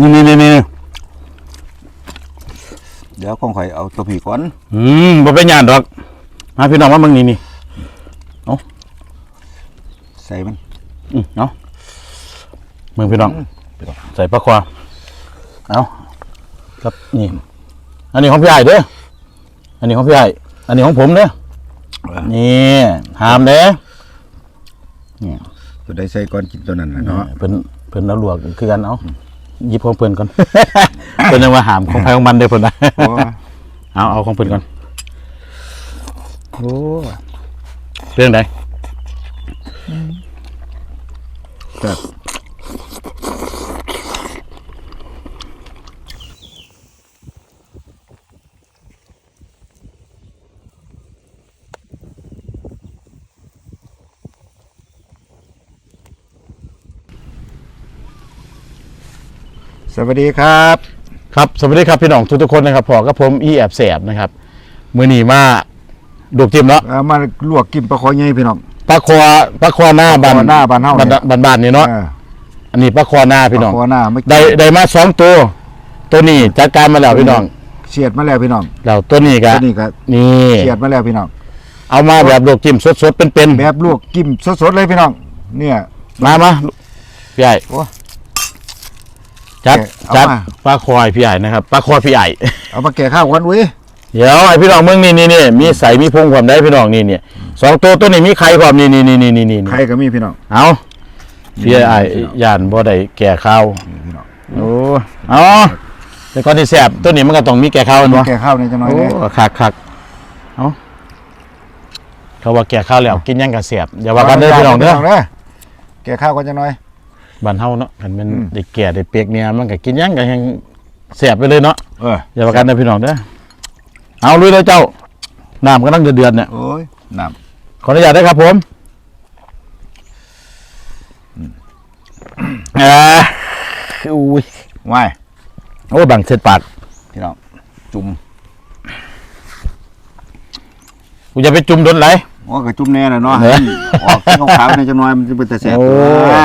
นี่นี่นี่นี่เดี๋ยวคงข่อยเอาตัวผีก่อน อืมบ่เป็นหยานดอกมาพี่น้องมาเบิ่งนี่นี่ใส่มันอืมเอาเบิ่งพี่น้องพี่น้องใส่ปลาควาเอาครับนี่อันนี้ของพี่ใหญ่เด้ออันนี้ของพี่ใหญ่อันนี้ของผมเด้อนี่หามเด้อตัวใดใส่ก่อนกินตัวนั้นนะเนาะเพิ่นเพิ่นเอาลวกคือกันเอา หยิบของเพิ่นก่อน เพิ่นยังว่าหามของใครของมันเด้อเพิ่นนะโอ้เอาเอาของเพิ่นก่อนโอ้เรื่องใด ครับ วัสดีครับ ครับสวัสดีครับพี่น้องทุกๆคนนะครับพอกับผมอีแอบแสบนะครับมื้อนี้มาดูกจิ้มเนาะเอามาลวกกินปลาคอใหญ่พี่น้อง ปลาคอปลาคอหน้าบ้านปลาคอหน้าบ้านเฮาเนี่ยบ้านบ้านนี่เนาะเอออันนี้ปลาคอหน้าปพี่น้ลาองคอหน้าไม่ได้ได้มาสองตัวตัวนี้จัดการมาแล้วพี่น้องเสียดมาแล้วพี่น้องแล้วตัวนี้ก็ตัวนี้ก็นี่เสียดมาแล้วพี่น้อง เอามาแบบดูกจิ้มสดๆเป็นแบบลวกกินสดๆเลยพี่น้อง เนี่ย ๆมามาพี่ใหญ่โอ้ จัดเอาจัดมา ปลาคอยพี่ใหญ่นะครับปลาคอยพี่ใหญ่ เอามาแก่ข้าวกันเว้ยเดี๋ยวไอพี่น้องมึงนี่นี่นี่มีใสมีพุงความได้พี่น้องนี่เนี่ยสองตัวตัวนี้มีไข่ความนี่นี่นี่นี่นี่นี่ใครก็มีพี่น้อง เอาพี่ไอ้ยานบ่ได้แก่ข้าวนี่พี่น้องโอ้เอาแต่ก่อนที่แสบตัวนี้มันก็ต้องมีแก่ข้าวแม่นบ่ แก่ข้าวในจังหน่อยโอ้เนี่ยคักคักเอาเขาว่าแก่ข้าวแล้วกินหยังก็แสบอย่าว่ากันเด้อพี่น้องเด้อเด้อแก่ข้าวกันจังหน่อย บ้านเฮาเนาะคันมันอืมได้แก่ได้เปียกเนี่ยมันก็กินหยังก็ยังแสบไปเลยเนาะเอออย่าว่ากันเด้อพี่น้องเด้อเอาลุยเลยเจ้าน้ำกำลังเดือดๆเนี่ยโอ้ยน้ขออนุญาตได้ครับผมอ่าอุ้ยำว่ายโอ้ยบังเสร็จปากพี่น้องจุ่มกูจะไปจุ่มโดนไหล โอ้ก็จุ่มแน่น่ะเนาะเออ ออกขาวๆในจังหน่อยมันจะเป็นแต่แสบโอ้ต้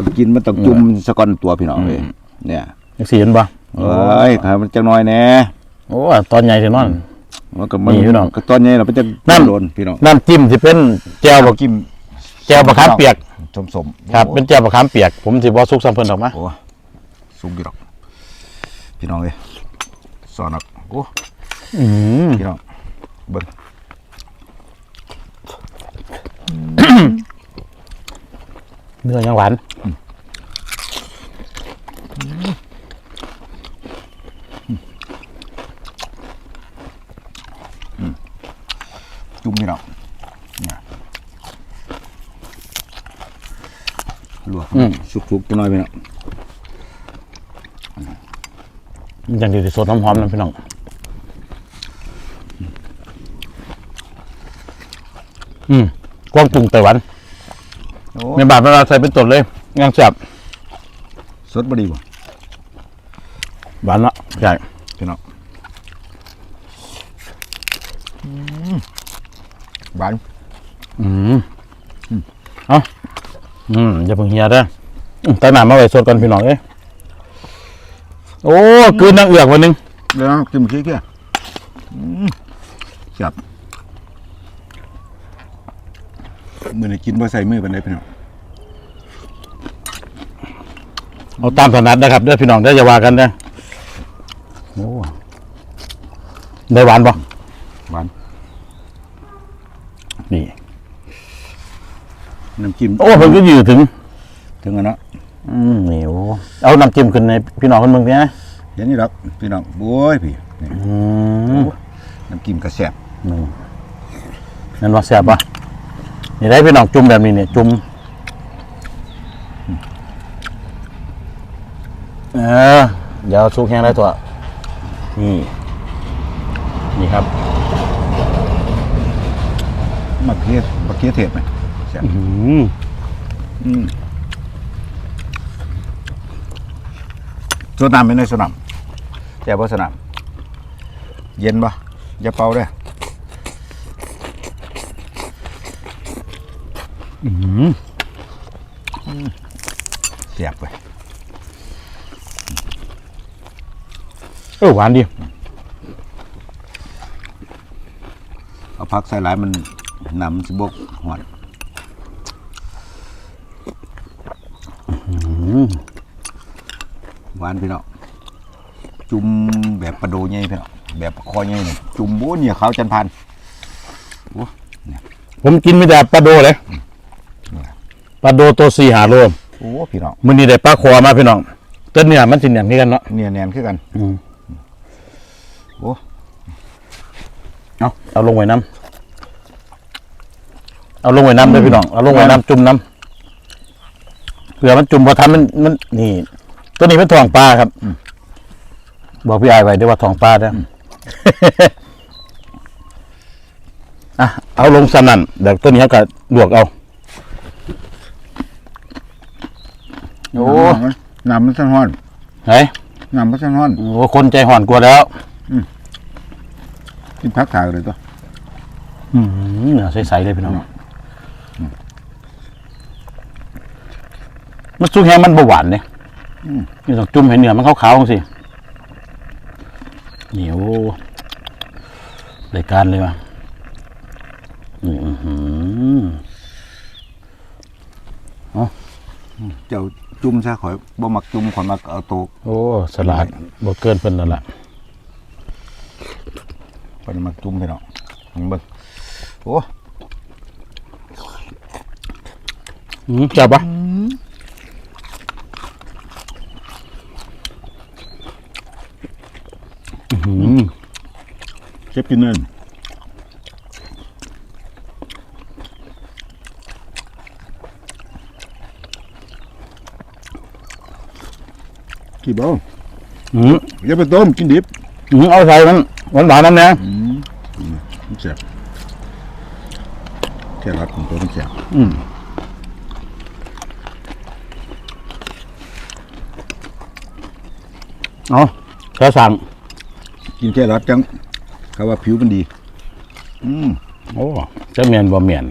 องกินมันต้องจุ่มสะก่อนตัวพี่น้องเลยเนี่ยยังสีเห็นปะเอ้ยถ้ามันจังหน่อยแน่โอ้ยตอนใหญ่ถึงนั่นมันก็มันนี่พี่น้องก็ตอนนี้เราไปจะนั่นโดนพี่น้องน้ำจิ้มที่เป็นแจ่วบักกิมแจ่วบักขามเปียกสมๆครับโอ้เป็นแจ่วบักขามเปียก ผมสิบ่ซุกซ้ำเพิ่นออกมาโอ้สูงกี่ดอกพี่น้องเลยสอนออกโอ้อืมพี่น้องเบิ้ง เนื้อยังหวานจุ่มพี่น้องเนี่ยลวกสุกๆจังหน่อยพี่น้องมันจังดีที่สดหอมๆนะพี่น้องอืมกวางปรุงไต้หวัน โอ้ในบาทเวลาใส่เป็นต้นเลยยังแซ่บสดบ่ดีบ่หวานละใหญ่พี่น้องหวานอืมเอาอืมอย่าเพิ่งเฮียเด้ออืมใต้หนามาไว้สดกันพี่น้องเอ้ยโอ้กลืนนางเอือกวันหนึงเดี๋ยวนะกินขี้เกียจจับมือนี้กินบ่ใส่มือปานใดพี่น้อง เอาตามถนัดนะครับเด้อพี่น้องได้ออย่าว่ากันเด้อโอ้ได้หวานปะหวานนี่น้ำจิ้มโอ้เพิ่นก็ยืดถึง ถึงอันเนาะอืมนี่โอ้เอาน้ำจิ้มขึ้นในพี่น้องคนเมืองเนี่ยนะเห็นนี่ดอกพี่น้องโอ้ยพี่นี่อืมน้ำจิ้มกระแซ่บนี่นั่นว่าแซ่บปะนี่ได้พี่น้องจุ่มแบบนี้เนี่ยจุ่ม เออเดี๋ยวซุกแห้งได้ตัวนี่นี่ครับมะเขือมะเขือเทศไหมแซ่บอืมอืมโซดน้ำไม่ได้โซดน้ำแซ่บบ่โซดน้ำเย็นบ่อย่าเป่าเด้ออืมแซ่บไป เออหวานดีเอาพักใส่หลายมันนำสิบกหอดหวานพี่น้องจุ่มแบบปลาโดใหญ่พี่น้องแบบคอใหญ่นี่จุ่มโบ้เนี่ยขาวจันพันผมกินไม่แต่ปลาโดเลยปลาโดตัวสี่หาโลโอ้พี่น้องมื้อนี้ได้ปลาคอมาพี่น้องเต้นเนี่ยมันสิอย่างนี้กันเนาะเนี่ยแนนคือกัน อืม โอ้ เอาเอาลงไว้น้ำเอาลงไว้น้ำเลยพี่น้องเอาลงไว้น้ำจุ่มน้ำเผื่อมันจุ่มพอทันมันมันนี่ ตัวนี้เป็นทองปลาครับบอกพี่อายไว้ด้วยว่าทองปลาเด้อออะเอาลงสนั่นเดี๋ยวตัวนี้เขาก็ลวกเอาโอ้น้ำมันสันห้อนไหนน้ำมันสันห้อนโอ้คนใจห่อนกว่าแล้วกินพักถ่ายเลยตัว อืมเนื้อใสๆเลยพี่น้องมันซุกแห้งมันบหวานเนี่ยนี่ต้องจุ่มให้เนื้อมันขาวๆสิเหนียวรายการเลยว่ะอืมอื้อหือเจ้าจุ่มซะข่อยบ่มักจุ่มข่อยมักเอาตัวโอ้สลัดบดเกินเพิ่นแล้วล่ะข่อยมักจุ่มพี่น้องมึงเบิ่ง โอ้อืมจับปะอื้อหือเชฟกินเนินกี่บ่อืมอย่าไปต้มกินดิบอืมเอาใส่มันหวานหวานๆน้ำเนี่ยมันเสียบแค่ รัดของตัวมันเสียบอืมเอาแค่สั่งกินแค่รัดจังเขาว่าผิวมันดี อืมโอ้จะเมียนบ่เมียน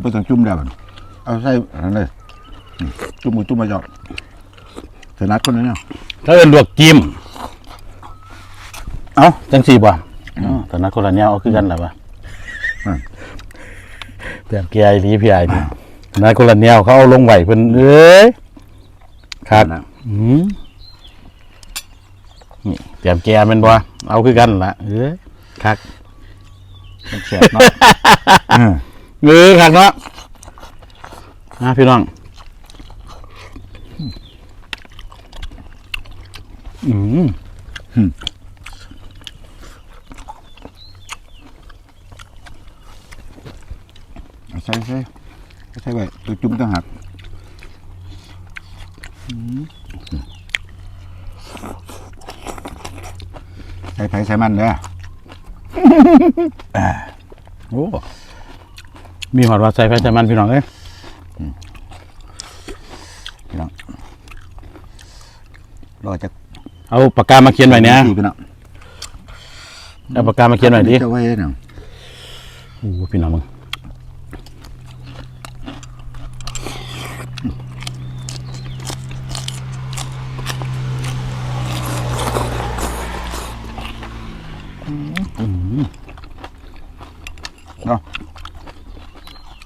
บ่ต้องจุ่มแล้วบัดเอาใส่อันนั้นเลยอืมจุ่มมือจุ่มมาจอดถนัดคนนั้นเนาะถ้าเอินลวกจิ้ม เอาจังสี่บ่ อ๋อแต่นักคนละแนวเอาคือกันแหละวะแต่พี่ไอ้ลีพี่ไอ้ดีนักคนละแนวเขาเอาลงไหวเพิ่นเอ้ยครับนะอืมนี่เตรียมแกแมันบ่เอาคือกันล่ะเอ้ยคักมันแสบเนาะอืมเออคักเนาะอะพี่น้องอืม เอา ใส่ใส่เอาใส่ไว้ตัวจุ่มต่างหากอืมใส่ไผ่ใส่มันเด้อโอ้มีหอดว่าใส่ไฟใส่มันพี่น้องเอ้ยพี่น้องรอจะเอาปากกามาเขียนไว้เนี่ยพี่น้องเอาปากกามาเขียนไว้ดิจะไว้เนาะโอ้พี่น้องมึง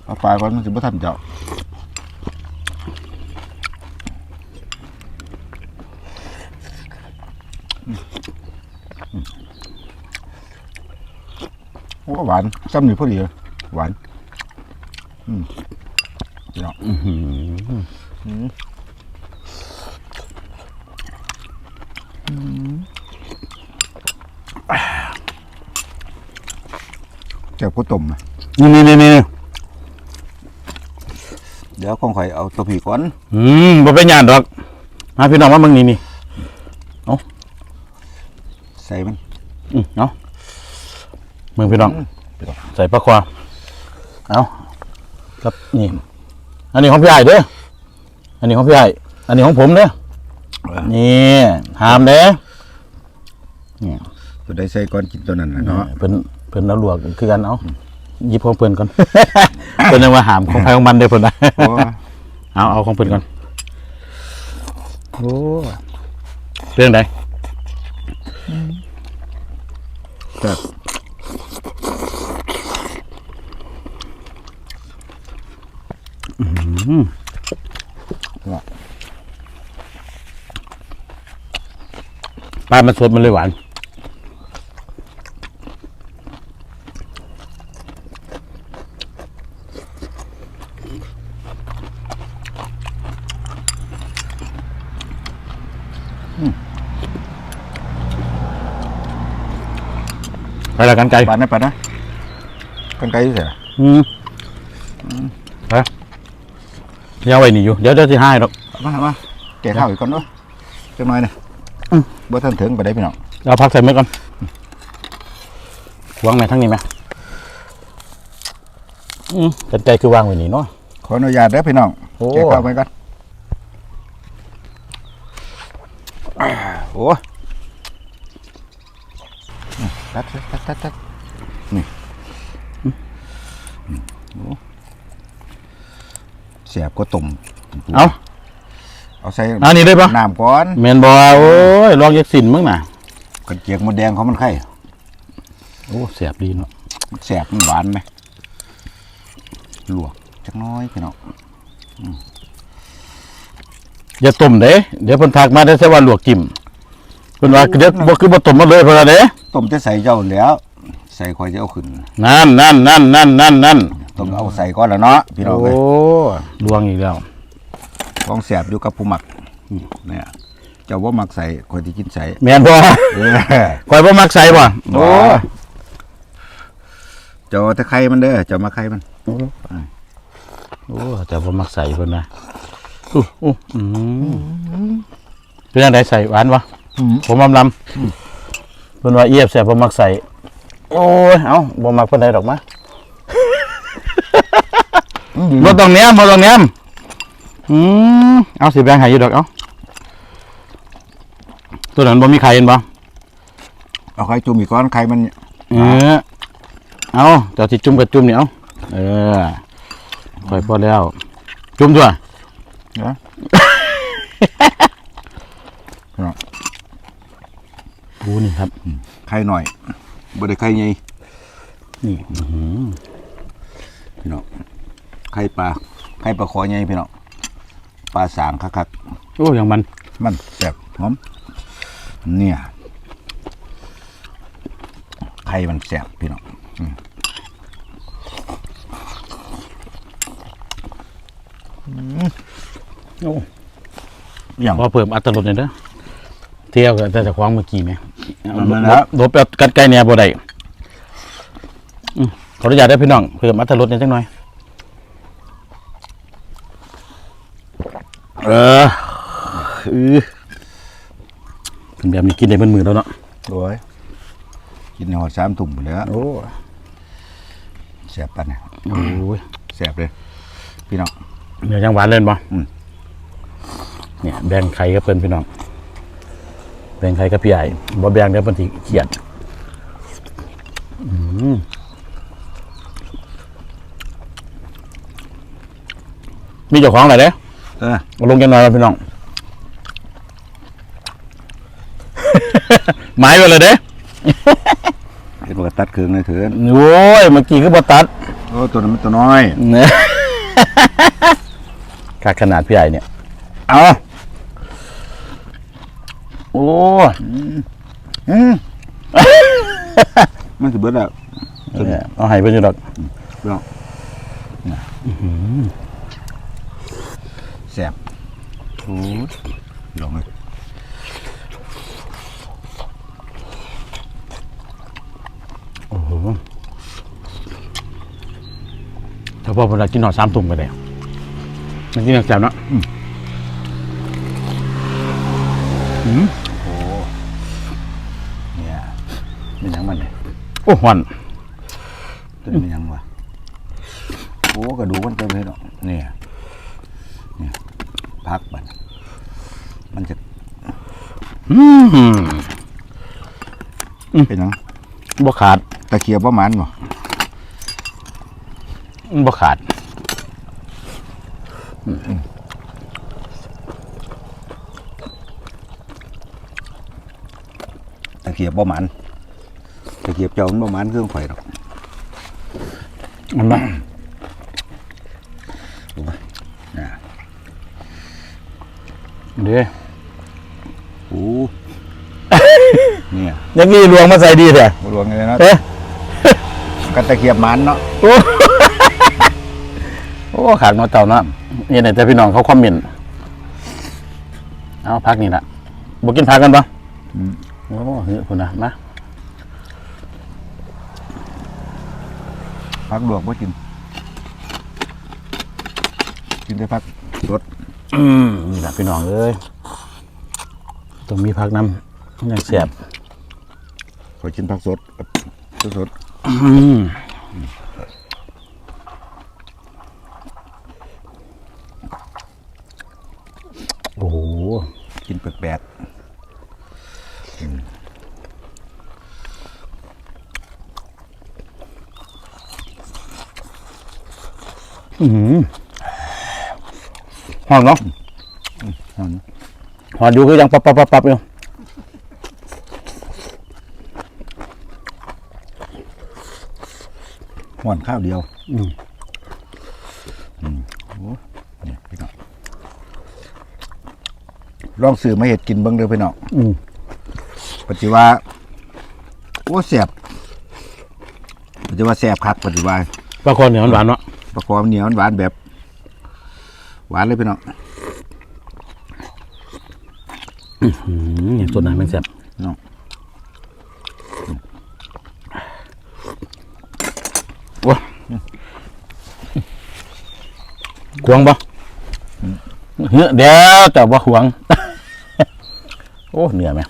เอาปลายก่อนมันสิบ่ทันเจ้าโอ้หวานซ้ำนี่พอดีเลยหวานอืมพี่น้องอืม จ้าผู้ต้มนะนี่นี่นี่นี่เดี๋ยวคงข่อยเอาตัวผีก่อน อืมบ่เป็นหยานดอก มาพี่น้องมามึงนี่นี่ใส่มัน อืมเอามึงพี่น้องพี่น้อง ใส่ปลาควาเอาครับนี่ อันนี้ของพี่ใหญ่เด้อ อันนี้ของพี่ใหญ่อันนี้ของผมเด้อ นี่หามเด้อตัวได้ใส่ก่อนกินตัวนั้นนะเนาะเพิ่นเพิ่นเอาลวกคือกันเอาหยิบของเพิ่นก่อน เพิ่นยังว่าหามของใครของมันเด้อเพิ่นนะโอ้เอาเอาของเพิ่นก่อนโอ้เป็นยังไงแซ่บปลามันสดมันเลยหวาน ไปละกันไกลปานนะปานนะกันไกลอยู่เสียอืมไปยังไว้นี่อยู่ เดี๋ยวเดี๋ยวจะให้หรอกเอามาเอามาแกะข้าวอีกก่อนเนาะจังหน่อยนะอืมบ่ทันถึงไปได้พี่น้องเราพักใส่มือก่อนวางไหมทั้งนี้ไหมอืมกันไกลคือวางไว้นี่เนาะขออนุญาตเด้อพี่น้องโอ้แกะข้าวไปก่อนอ่าโอ้ อืมตัดตัดตัดตัดนี่โอ้เสียบก็ตุ่มเอาเอาใส่อันนี้ได้ปะน้ำก่อนเมนบอโอ้ยลองยักสินมึงน่ะกันเจียกมดแดงเขามันไข่โอ้เสียบดีเนาะมันแสบมันหวานไหมลวกจักน้อยพี่น้องอย่าต้มเด้เดี๋ยวเพิ่นทักมาได้ใช่ว่าลวกจิ้มเพิ่นว่าเดี๋ยวบ่คือบ่ต้มมาเลยเพิ่นว่าเด้ ต้มจะใส่เจ้าแล้ว ใส่คอยจะเอาขึ้นนั่นนั่นนั่นนั่นนั่นนั่นต้มเอาใส่ก่อนแล้วเนาะพี่น้องเลยโอ้ลวงอีกแล้วลองแสบอยู่กับผู้หมักเนี่ยเจ้าว่ามักใส่คอยที่กินใส่แม่นบ่เออข่อยบ่มักใส่บ่โอ้เจ้าแต่ไข่มันเด้อเจ้ามาไข่มันโอ้แต่บ่มักใส่เพิ่นนะอู้อู้อืมเป็นจังไดใส่หวานบ่ผมอำลำ เพิ่นว่าเอียบแซ่บบ่มักใส่โอ้ยเอ้าบ่มักปานใดดอกมะบ่ต้องแหนมบ่ต้องแหนมอืมเอาสิแบ่งให้อยู่ดอกเอาตัวนั้นบ่มีไข่เห็นบ่เอาไข่จุ่มอีกก้อนไข่มันเออเอาเจ้าสิจุ่มกับจุ่มนี่เอาเออค่อยพอแล้ว จุ่มด้วยเนาะ โอ้นี่ครับ ไข่หน่อยบ่ได้ไข่ใหญ่นี่พี่น้องไข่ปลาไข่ปลาคอใหญ่พี่น้องปลาสางคักโอ้ยังมันๆมันแซ่บหอมเนี่ยไข่มันแซ่บพี่น้องโอ้อย่างพอเพิ่มอัตรสหน่อยเด้อเที่ยวกับแต่จะคว้างเมื่อกี้ไหม เอานั่นนะลบเอากัดไก่เนี่ยบ่ได้อืมขออนุญาตได้อพี่น้องเพิ่มอัตรสนิดจังหน่อย เอออือเป็นแบบนี้กินได้เป็นมือแล้วเนาะโอ้ยกินในหอดสามตุ่มหมดแล้วโอ้แซ่บปันเนี่ยโอ้ยแซ่บเลย พี่น้อง เนื้อยังหวานเล่นบ่อืม เนี่ยแบ่งไข่กับเพิ่นพี่น้อง แบ่งไข่กับพี่ใหญ่บ่แบ่งเดี๋ยวเพิ่นสิเครียดอืมมีเจ้าของอะไรเด้เออเอาลงกันหน่อยครับพี่น้อง หมายไว้เลยเด้ เห็นว่าตัดเครื่องเลยเถินโอ้ยเมื่อกี้คือบ่ตัดโอ้ตัวนั้นมันตัวน้อย เนี่ยขาดขนาดพี่ใหญ่เนี่ย เอาโอ้อืมมันสิเบิดแล้วเนี่ยเอาให้เพิ่นอยู่ดอกพี่น้องแซ่บโอ้ยลองเลยโอ้โหถ้าพ่อเวลากินหน่อสามตุ่มไปเลยมันกินแซ่บเนาะ โอ้หันเป็นยังวะโอ้กระดูกมันเต็มเลยเนาะนี่นี่พักมันมันจะอืมเป็นยังบ่ขาดตะเคียบประมาณบ่บ่ขาดตะเคียบประมัน เขียบเจ้ามันบ่หมันเครื่องข่อยดอกมันมาดูไปนะเด้อโอ้เนี่ยยังมีรวงมาใส่ดีเถอะบ่รวงเลยนะเอ๊ะกันตะเขียบมันเนาะโอ้ขาดมาเต่าเนาะนี่ไหนแต่พี่น้องเขาคอมเมนเอาพักนี่ละบอกกินพักกันปะโอ้เฮ้ยคุณนะมา พักลวกบ่กิน กินได้พักสดอืมนี่แหละพี่น้องเอ้ยต้องมีพักน้ำอย่างเสียบขอกินผักสดสดอืมโอ้โหๆกินแปลก อืมหอมเนาะๆหอนหอมอยู่คือยังปับปับปับปับอยู่หอนข้าวเดียว อืมอืมโอ้เนี่ยพี่น้องลองซื้อมาเห็ดกินเบิ่งเด้อพี่น้องอืมปัจจุบันโอ้แสบปัจจุบันแสบคักปัจจุบันปลาคอเหนียวหวานๆเนาะ ประกอบเหนียวหวานแบบ หวานเลยพี่น้องอืมนี่ส่วนไหนมันแซ่บน้องว้าหวงปะเฮ้ยเดี๋ยวแต่ว่าหวง โอ้เหนื่อยไหม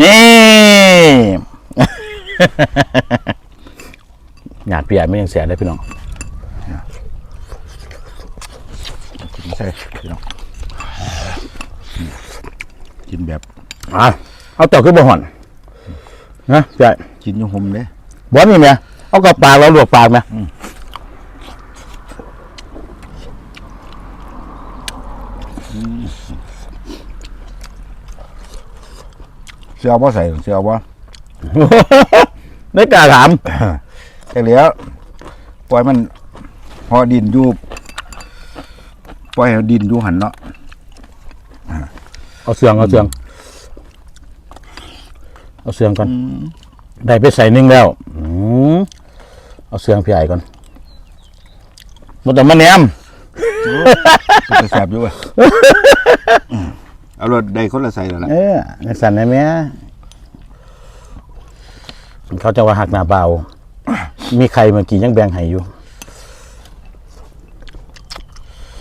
นี่หยาดเปียกไม่ยังเสียเลยพี่น้องกินใส่พี่น้องกินแบบอะเอาเต่าขึ้นบนห่อนนะใช่กินอยุ่หมเด้บอสนี่ไหมเอากับปากเราลวกปากไหมเสื้อบ่ใส่เสื้อบ่ไม่กล้าถาม แค่เหลียวปล่อยมันพอดินอยู่ปล่อยให้ดินอยู่หันเนาะเอาเสืองเอาเสืองเอาเสืองก่อนได้ไปใส่นึ่งแล้วอืมเอาเสืองพี่ใหญ่ก่อนมันแต่มาแหนมจะแสบอยู่เว้ยเอารถได้คนละใส่แล้วล่ะเออในสันในแม่เขาจะว่าหักหน้าเบา มีใครเมื่อกี้ยังแบ่งให้อยู่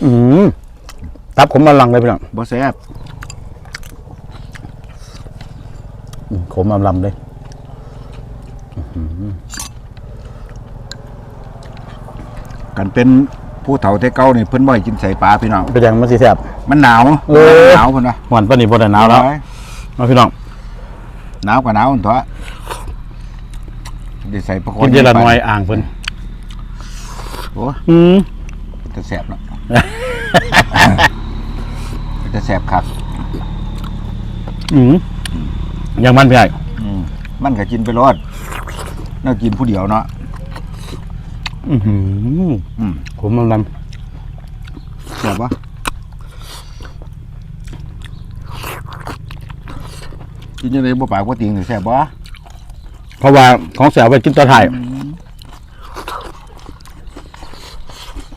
อืมตับผมมาลังเลยพี่น้องบ่แสบอืมขมอำลำเลยกันเป็นผู้เฒ่าแต่เก่านี่เพิ่นบ่ให้กินใส่ปลาพี่น้องเป็นยังมันสิแซ่บมันหนาวเออหนาวเพิ่นว่าหวานปานนี้พอได้หนาวแล้วมาพี่น้องหนาวกว่าหนาวอันตัว ได้ใส่ประคกินเจละน้อยอ่างเพิ่นโอ้อืมจะแสบเนาะจะแสบคักอืมยังมันพี่ใหญ่อืมมันก็กินไปรอดน่ากินผู้เดียวเนาะอือหืออืมขมอำลแสบปะกินยังไงบ่ปากบ่ติงนี่แสบปะำ เพราะว่าของแสบไปกินตอนถ่าย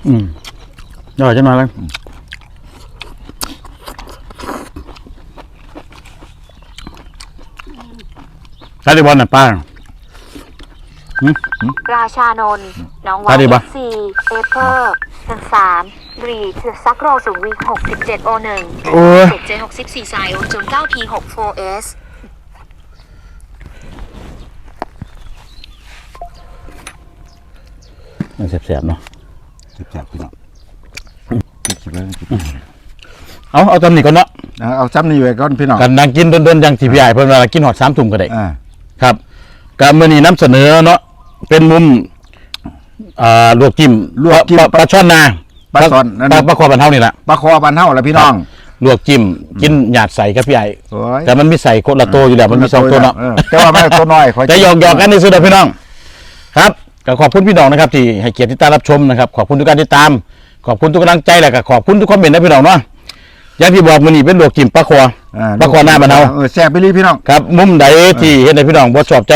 อืมอร่อยจังเลยใช่ดิบอลน่ะป้าราชานนท์น้องไปวายดิเอปะฟซีเอเปอร์ทันสามรีดซักโรสูงวีหกสิบเจ็ดโอหนึ่งโอ้ย เจ็ดเจหกสิบสี่สายโอจุนเก้าทีหกโฟเอส มันแสบๆเนาะแสบๆพี่น้องคิดคิดไว้คิดเอาเอาตำหนิก่อนเนาะเอาเอาซ้ำนี่ไว้ก่อนพี่น้องกันดังกินโดนๆอย่างที่พี่ใหญ่เพิ่นว่ากินหอดสามทุ่มก็ได้อ่าครับการมือนี้นำเสนอเนาะเป็นมุมอ่าลวกจิ้มลวกจิ้มปลาปลาช่อนนาปลาช่อนนั่นปลาปลาคอบันเท่านี่แหละปลาคอปานเฮาล่ะพี่น้องลวกจิ้มกินหยาดใส่ครับพี่ใหญ่โอ้ยแต่มันมีใส่คนละตัวอยู่แล้วมันมีสองตัวเนาะออแต่ว่ามันตัวน้อยขอแต่หยอกหยอกกันในสุดเด้อพี่น้อง ครับ ก็ขอบคุณพี่น้องนะครับที่ให้เกียรติติดตามรับชมนะครับขอบคุณทุกการติดตาม ขอบคุณทุกกำลังใจและก็ขอบคุณทุกคอมเมนต์นะพี่น้องเนาะอย่างที่บอกมันนี่เป็นลวกจิ้มปลาคออ่าปลาคอหน้าบ้านเฮาเออแซ่บไปเลยพี่น้องครับมุมใดที่เห็นในพี่น้องบ่ชอบใจ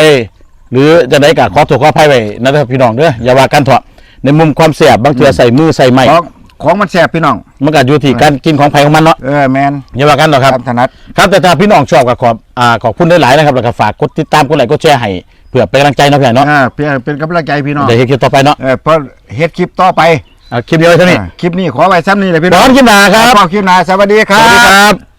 หรือจะได้กับขอโทษขออภัยไว้นะครับพี่น้องเด้ออย่าว่ากันเถอะในมุมความแสบบางเทื่อใส่มือใส่ไม้ของของมันแซ่บพี่น้องมันก็อยู่ที่การกินของไผของมันเนาะเออแมนอย่าว่ากันหรอกครับตามถนัดครับแต่ถ้าพี่น้องชอบก็ขอบอ่าขอบคุณหลายๆนะครับแล้วก็ฝากกดติดตามกดไลค์กดแชร์ให้เพื่อเป็นกำลังใจเนาะพี่ใหญ่เนาะอ่าเพื่อเป็นกำลังใจพี่น้องเดี๋ยวเฮ็ดคลิปต่อไปเนาะเออเพราะเฮ็ดคลิปต่อไปเอาคลิปเดียวเท่านี้อ่าคลิปนี้ขอไว้ซ้ำนี้เลยพี่พน้ร้อองมคลิปหน้าครับพอคลิปหน้าสวัสดีคสรัวัสดีบครับ